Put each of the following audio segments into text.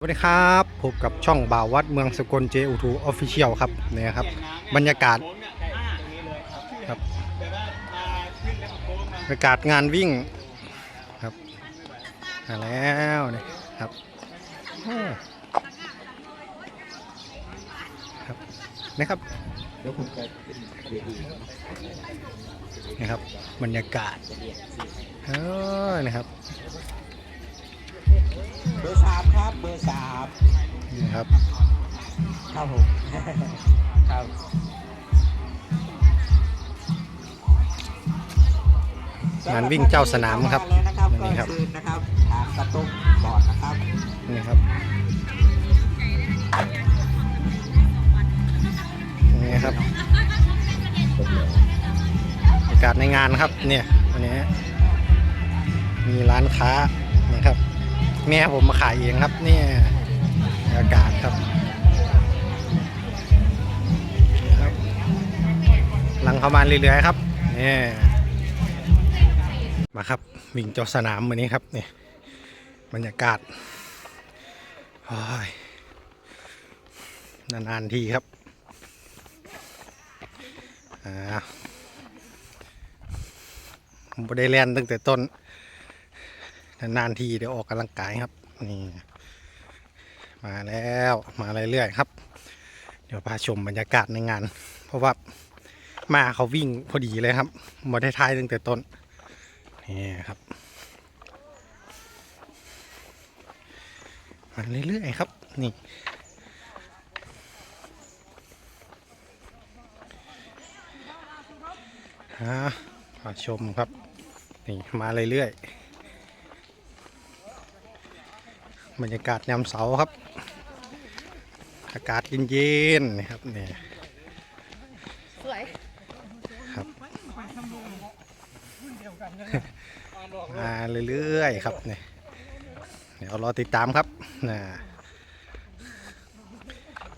สวัสดีครับพบกับช่องบ่าววัดเมืองสกล J2 Official ครับเนี่ยครับ บรรยากาศครับบรรยากาศงานวิ่งครับมาแล้วนี่ครับครับนี่ครับนี่ครับ บรรยากาศเออนะครับามครับเบอร์สามนี่ครับ ครับผมครับงานวิ่งเจ้าสนามครับแล้วนะครับนี่ครับก็คืนนะครับทางกระตุกบอร์ดนะครับนี่ครับนี่ครับบรรยากาศในงานครับเนี่ยวันนี้มีร้านค้านะครับ แม่ผมมาขายเองครับนี่ยบรรยากาศครับนี่ครับหลังเข้ามาเรื่อยๆครับนี่มาครับวิ่งเจ้าสนามวันนี้ครับนี่บรรยากาศโอ้ยนานๆทีครับอ่าผมไม่ได้เล่นตั้งแต่ต้น นานๆทีเดี๋ยวออกกำลังกายครับนี่มาแล้วมาเรื่อยๆครับ เดี๋ยวพาชมบรรยากาศในงาน เพราะว่ามาเขาวิ่งพอดีเลยครับมาได้ท้ายตั้งแต่ต้นนี่ครับมาเรื่อยๆครับนี่ฮะพาชมครับนี่มาเรื่อยๆ บรรยากาศยามเสาร์ครับ อากาศเย็นๆนะครับเนี่ยสวยครับมาเรื่อยๆครับเนี่ยเดี๋ยวรอติดตามครับนะ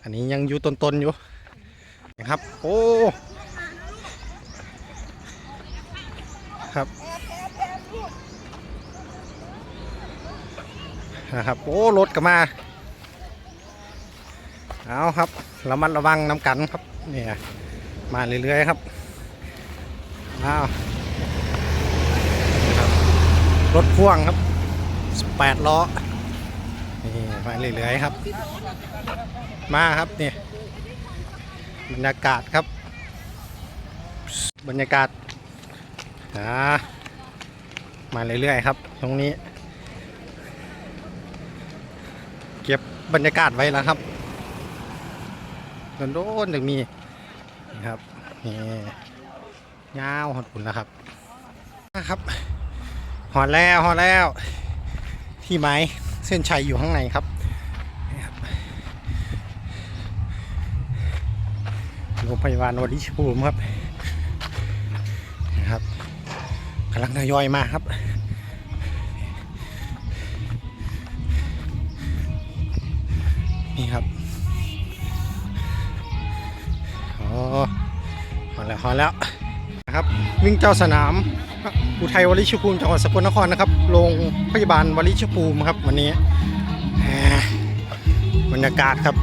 อันนี้ยังอยู่ต้นๆอยู่นะครับ โอ้ครับ นะครับ โอ้รถก็มา เอาครับระมัดระวังน้ำกันครับ เนี่ย มาเรื่อยๆครับอ้าวครับรถพ่วงครับ8ล้อ นี่มาเรื่อยๆครับ มาครับเนี่ยบรรยากาศครับ บรรยากาศอ่ามาเรื่อยๆครับ ตรงนี้ เก็บบรรยากาศไว้แล้วครับโดนๆถึงมีนี่ครับนี่ยาวหดปุ่นแล้วครับนะครับหอดแล้วหอดแล้ว ที่ไม้เส้นชัยอยู่ข้างในครับนะครับโรงพยาบาลวชิรภูมิครับนะครับกำลังทยอยมาครับ นี่ครับโอ้พอแล้วพอแล้วนะครับ วิ่งเจ้าสนาม อุทัยวริชภูมิจังหวัดสกลนครนะครับโรงพยาบาลวริชภูมิครับวันนี้บรรยากาศครับ